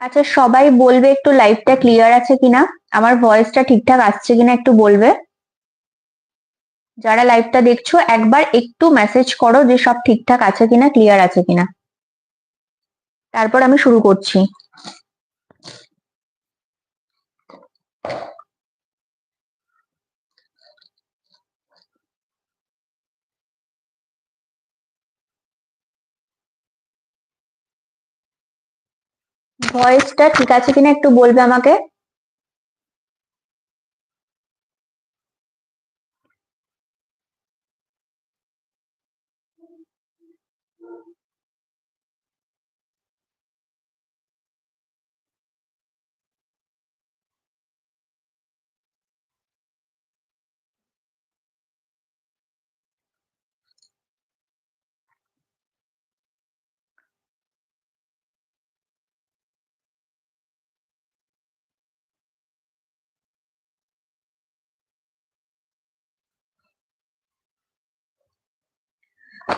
আচ্ছা সবাই বলবে একটু লাইভটা ক্লিয়ার আছে কিনা? আমার ভয়েসটা ঠিকঠাক আসছে কিনা একটু বলবে? যারা লাইভটা দেখছ, একবার একটু মেসেজ করো যে সব ঠিকঠাক আছে কিনা ক্লিয়ার আছে কিনা। তারপর আমি শুরু করছি। ভয়েসটা ঠিক আছে কিনা একটু বলবে আমাকে?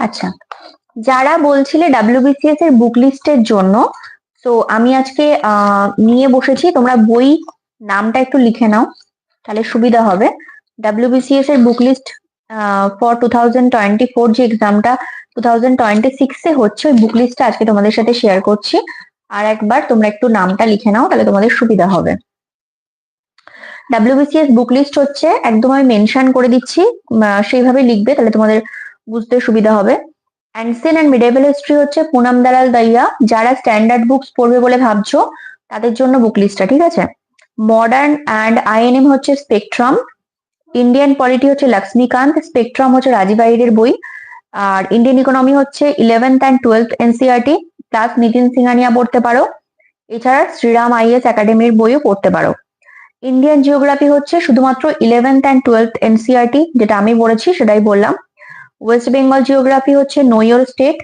আচ্ছা যারা বলছিলে ডাব্লিউবিসিএস এর বুক লিস্টের জন্য, তো আমি আজকে নিয়ে বসেছি, তোমরা বই নামটা একটু লিখে নাও, তাহলে সুবিধা হবে। ডাব্লিউবিসিএস এর book list for two thousand twenty four যে এক্সামটা টু থাউজেন্ড টোয়েন্টি সিক্সে হচ্ছে, ওই বুক লিস্টটা আজকে তোমাদের সাথে শেয়ার করছি। আর একবার তোমরা একটু নামটা লিখে নাও, তাহলে তোমাদের সুবিধা হবে। ডাব্লিউবিসিএস বুক লিস্ট হচ্ছে, একদম আমি মেনশন করে দিচ্ছি সেইভাবে লিখবে, তাহলে তোমাদের বুঝতে সুবিধা হবে। অ্যান্সিয়েন্ট অ্যান্ড মিডেবল হিস্ট্রি হচ্ছে পুনাম দালাল দাইয়া, যারা স্ট্যান্ডার্ড বুকস পড়বে বলে ভাবছ, তাদের জন্য বুক লিস্টটা ঠিক আছে? মডার্ন অ্যান্ড আইএনএম হচ্ছে স্পেকট্রাম ইন্ডিয়ান পলিটি হচ্ছে লক্ষ্মীকান্ত স্পেকট্রাম হচ্ছে রাজীব আইরের বই, আর ইন্ডিয়ান ইকোনমি হচ্ছে eleventh and twelfth NCERT plus Nitin Singhania পড়তে পারো। এছাড়া শ্রীরাম আইএস একাডেমির বইও পড়তে পারো। ইন্ডিয়ান জিওগ্রাফি হচ্ছে শুধুমাত্র ইলেভেন্থ অ্যান্ড টুয়েলথ এনসিআরটি যেটা আমি পড়েছি, সেটাই বললাম। ওয়েস্ট বেঙ্গল জিওগ্রাফি হচ্ছে নোয়োর স্টেট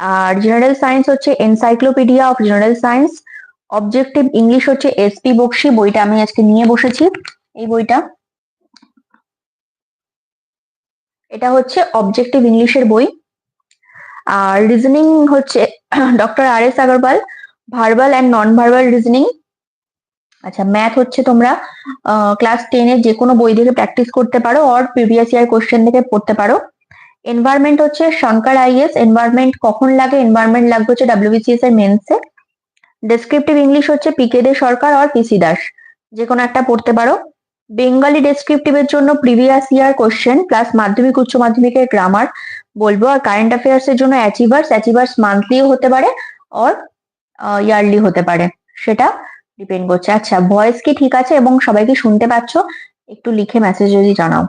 আর জেনারেল সায়েন্স হচ্ছে encyclopedia of general science objective English হচ্ছে এসপি বক্সি বইটা আমি আজকে নিয়ে বসেছি, এই বইটা। এটা হচ্ছে অবজেক্টিভ ইংলিশের বই, আর রিজনিং হচ্ছে doctor R S Agarwal verbal and non verbal reasoning আচ্ছা ম্যাথ হচ্ছে তোমরা ক্লাস টেনের যে কোনো বই থেকে প্র্যাকটিস করতে পারো অর প্রিভিয়াস ইয়ার কোশ্চেন থেকে পড়তে পারো। এনভায়রনমেন্ট হচ্ছে শঙ্কর আইএস এনভায়রনমেন্ট কখন লাগে? এনভায়রনমেন্ট লাগবে হচ্ছে ডাব্লিউবিসিএস এর মেন্সে ডেসক্রিপটিভ ইংলিশ হচ্ছে পিকে দে সরকার আর পিসি দাস। যে কোনো একটা পড়তে পারো। বেঙ্গলি ডেসক্রিপটিভের জন্য প্রিভিয়াস ইয়ার কোশ্চেন প্লাস মাধ্যমিক, উচ্চ মাধ্যমিকের গ্রামার বলব। আর কারেন্ট অ্যাফেয়ার্স এর জন্য অ্যাচিভার্স অ্যাচিভার্স মান্থলিও হতে পারে অর ইয়ারলি হতে পারে। সেটা ডিপেন্ড করছে। আচ্ছা ভয়েস কি ঠিক আছে এবং সবাইকে শুনতে পাচ্ছ? একটু লিখে মেসেজ যদি জানাও।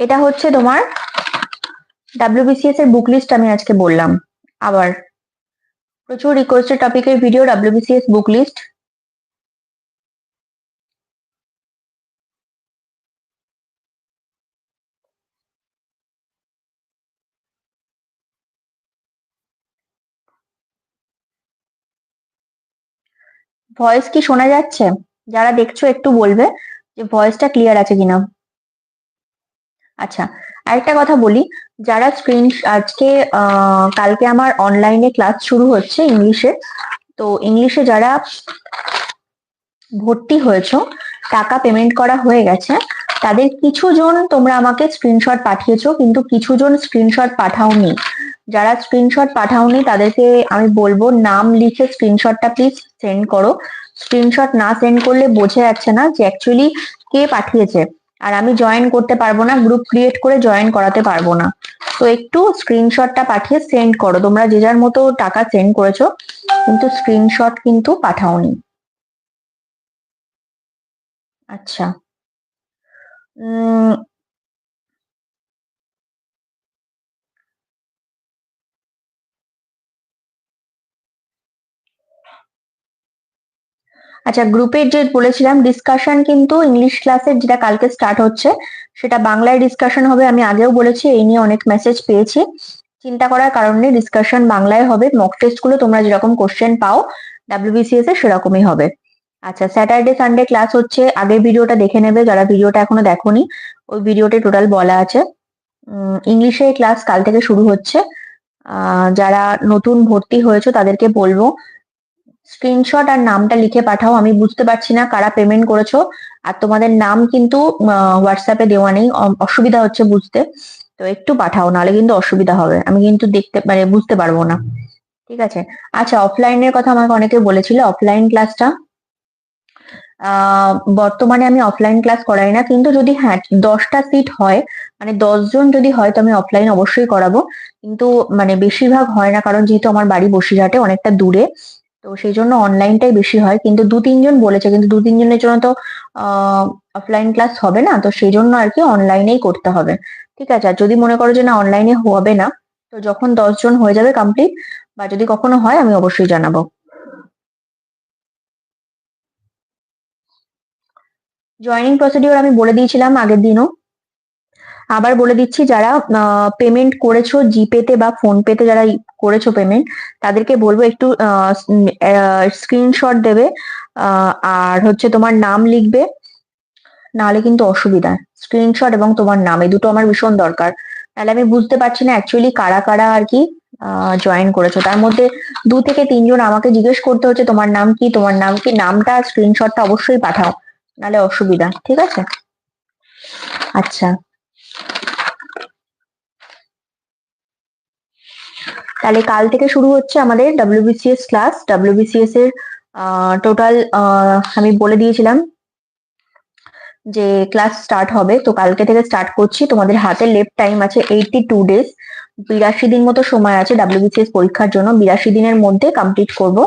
এটা হচ্ছে তোমার ডাব্লিউবিসিএস এর বুক লিস্ট আমি আজকে বললাম। আবার প্রচুর রিকোয়েস্টেড টপিকের video WBCS book list voice কি শোনা যাচ্ছে? যারা দেখছ একটু বলবে যে ভয়েসটা ক্লিয়ার আছে কিনা। আচ্ছা আরেকটা কথা বলি। যারা স্ক্রিন আজকে কালকে আমার অনলাইনে ক্লাস শুরু হচ্ছে ইংলিশে। তো ইংলিশে যারা ভর্তি হয়েছ, টাকা পেমেন্ট করা হয়ে গেছে, তাদের কিছু জন তোমরা আমাকে স্ক্রিনশট পাঠিয়েছো, কিন্তু কিছু জন স্ক্রিনশট পাঠাওনি। যারা স্ক্রিনশট পাঠাওনি, তাদেরকে আমি বলব, নাম লিখে স্ক্রিনশটটা প্লিজ সেন্ড করো। স্ক্রিনশট না সেন্ড করলে বোঝা যাচ্ছে না যে অ্যাকচুয়ালি কে পাঠিয়েছে। আর আমি জয়েন করতে পারব না গ্রুপ ক্রিয়েট করে জয়েন করাতে পারব না। তো একটু স্ক্রিনশটটা পাঠিয়ে সেন্ড করো, তোমরা যে যার মতো টাকা সেন্ড করেছ, কিন্তু স্ক্রিনশট কিন্তু পাঠাওনি। আচ্ছা। আচ্ছা গ্রুপের যে বলেছিলাম ডিসকাশন কিন্তু ইংলিশ ক্লাসের যেটা কালকে স্টার্ট হচ্ছে, সেটা বাংলায় ডিসকাশন হবে। আমি আগেও বলেছি, এই নিয়ে অনেক মেসেজ পেয়েছি। চিন্তা করার কারণে ডিসকাশন বাংলায় হবে। মক টেস্টগুলো তোমরা যেরকম কোশ্চেন পাও ডাব্লিউবিসিএস এ সেরকমই হবে। আচ্ছা স্যাটারডে সানডে ক্লাস হচ্ছে। আগের ভিডিওটা দেখে নেবে, যারা ভিডিওটা এখনও দেখোনি, ওই ভিডিওতে টোটাল বলা আছে। ইংলিশে ক্লাস কাল থেকে শুরু হচ্ছে। যারা নতুন ভর্তি হয়েছে, তাদেরকে বলব স্ক্রিনশট আর নামটা লিখে পাঠাও, আমি বুঝতে পারছি না কারা পেমেন্ট করেছ। আর তোমাদের নাম কিন্তু হোয়াটসঅ্যাপে দেওয়া নেই অসুবিধা হচ্ছে বুঝতে। তো একটু পাঠাও, নাহলে কিন্তু অসুবিধা হবে। আমি কিন্তু দেখতে মানে বুঝতে পারব না। ঠিক আছে? আচ্ছা অফলাইনের কথা আমাকে অনেকে বলেছিল অফলাইন ক্লাসটা বর্তমানে আমি অফলাইন ক্লাস করাই না, কিন্তু যদি হ্যাঁ দশটা সিট হয় মানে দশ জন যদি হয়, তো আমি অফলাইন অবশ্যই করাবো। কিন্তু মানে বেশিরভাগ হয় না, কারণ যেহেতু আমার বাড়ি বসিরহাটে, অনেকটা দূরে। তো সেই জন্য অনলাইনটাই বেশি হয়। কিন্তু দু, তিনজন বলেছে, কিন্তু দু, তিনজনের জন্য তো অফলাইন ক্লাস হবে না। তো সেই জন্য আর কি অনলাইনেই করতে হবে। ঠিক আছে? আর যদি মনে করো যে না অনলাইনে হবে না, তো যখন দশ জন হয়ে যাবে কমপ্লিট বা যদি কখনো হয়, আমি অবশ্যই জানাব। জয়নিং প্রসিডিওর আমি বলে দিয়েছিলাম আগের দিনও। আবার বলে দিচ্ছি, যারা পেমেন্ট করেছ জিপেতে বা ফোন পেতে যারা করেছ পেমেন্ট তাদেরকে বলব একটু স্ক্রিনশট দেবে আর হচ্ছে তোমার নাম লিখবে, নাহলে কিন্তু অসুবিধা। স্ক্রিনশট এবং তোমার নাম, এই দুটো আমার ভীষণ দরকার। তাহলে আমি বুঝতে পারছি না অ্যাকচুয়ালি কারা কারা আর কি জয়েন করেছ। তার মধ্যে দু থেকে তিনজন আমাকে জিজ্ঞেস করতে হচ্ছে, তোমার নাম কি? তোমার নাম কি? নামটা স্ক্রিনশটটা অবশ্যই পাঠাও, নাহলে অসুবিধা। ঠিক আছে? আচ্ছা। তাহলে কাল থেকে শুরু হচ্ছে আমাদের ডাব্লিউবিসিএস ক্লাস ডাব্লিউবিসিএস এর টোটাল আমি বলে দিয়েছিলাম যে ক্লাস স্টার্ট হবে। তো কালকে থেকে স্টার্ট করছি। তোমাদের হাতে লেফট টাইম আছে এইটটি টু ডেজ বিরাশি দিন মতো সময় আছে ডাব্লিউবিসিএস পরীক্ষার জন্য। বিরাশি দিনের মধ্যে কমপ্লিট করব।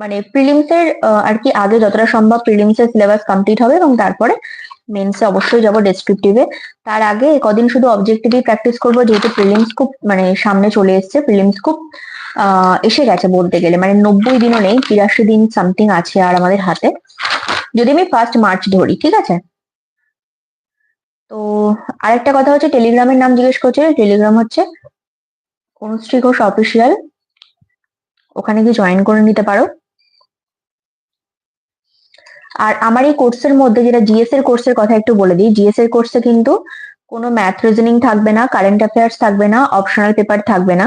মানে প্রিলিমস এর আর কি আগে যতটা সম্ভব প্রিলিমস এর সিলেবাস কমপ্লিট হবে এবং তারপরে মেন্সে অবশ্যই যাব ডেসক্রিপটিভে তার আগে কদিন শুধু অবজেক্টিভই প্র্যাকটিস করব, যেহেতু প্রিলিমস খুব মানে সামনে চলে এসেছে প্রিলিমস খুব এসে গেছে বলতে গেলে। মানে নব্বই দিনও নেই, তিরাশি দিন সামথিং আছে আর আমাদের হাতে। যদি আমি ফার্স্ট মার্চ ধরি, ঠিক আছে? তো আরেকটা কথা হচ্ছে টেলিগ্রামের নাম জিজ্ঞেস করছে টেলিগ্রাম হচ্ছে অনুশ্রী ঘোষ অফিসিয়াল ওখানে গিয়ে জয়েন করে নিতে পারো। আর আমার এই কোর্সের মধ্যে যেটা জিএস এর কোর্সের কথা একটু বলে দিই জিএস এর কোর্সে কিন্তু কোনো ম্যাথ রিজনিং থাকবে না কারেন্ট অ্যাফেয়ার্স থাকবে না অপশনাল পেপার থাকবে না।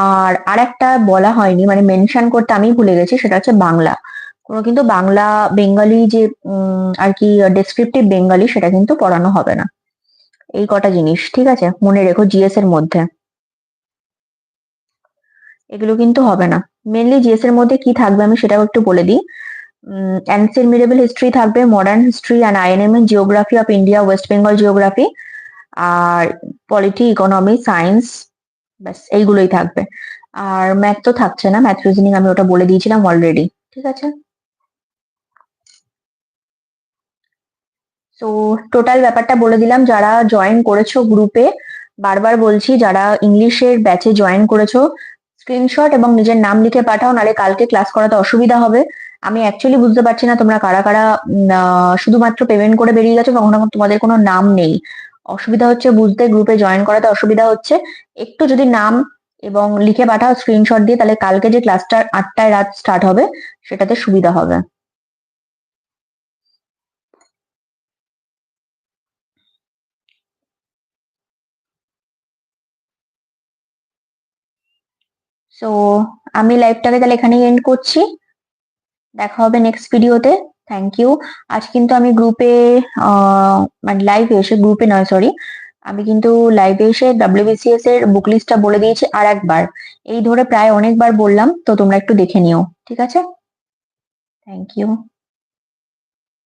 আর আরেকটা বলা হয়নি মানে মেনশন করতে আমি ভুলে গেছি, সেটা হচ্ছে বাংলা। কোনো কিন্তু বাংলা বেঙ্গলি যে আর কি ডেসক্রিপটিভ বেঙ্গলি সেটা কিন্তু পড়ানো হবে না। এই কটা জিনিস, ঠিক আছে? মনে রেখো জিএস এর মধ্যে। এগুলো কিন্তু হবে না। মেনলি জিএস এর মধ্যে কি থাকবে আমি সেটাও একটু বলে দিই। অ্যান্সিয়েন্ট মিডেবল হিস্ট্রি থাকবে modern history and INM geography of India West Bengal geography R polity economy science ব্যাস, এইগুলোই থাকবে। আর ম্যাথ তো থাকছে না ম্যাথ রিজনিং আমি ওটা বলে দিয়েছিলাম অলরেডি ঠিক আছে? তো টোটাল ব্যাপারটা বলে দিলাম, যারা জয়েন করেছ গ্রুপে বারবার বলছি, যারা ইংলিশের ব্যাচে জয়েন করেছ স্ক্রিনশট এবং নিজের নাম লিখে পাঠাও নালে কালকে ক্লাস করাতে অসুবিধা হবে। আমি অ্যাকচুয়ালি বুঝতে পারছি না তোমরা কারা কারা শুধুমাত্র পেমেন্ট করে বেরিয়ে গেছো কখনো তোমাদের কোনো নাম নেই। অসুবিধা হচ্ছে বুঝতে গ্রুপে জয়েন করাতে অসুবিধা হচ্ছে। একটু যদি নাম এবং লিখে পাঠাও স্ক্রিনশট দিয়ে, তাহলে কালকে যে ক্লাসটা আটটায় রাত স্টার্ট হবে, সেটাতে সুবিধা হবে। সো আমি লাইভটাকে তাহলে এখানেই এন্ড করছি। দেখা হবে নেক্সট ভিডিওতে থ্যাংক ইউ আজ কিন্তু আমি গ্রুপে মানে লাইভে এসে গ্রুপে নয় সরি আমি কিন্তু লাইভে এসে ডাব্লিউবিসিএস এর বুক লিস্টটা বলে দিয়েছি আর একবার এই ধরে প্রায় অনেকবার বললাম, তো তোমরা একটু দেখে নিও, ঠিক আছে? Thank you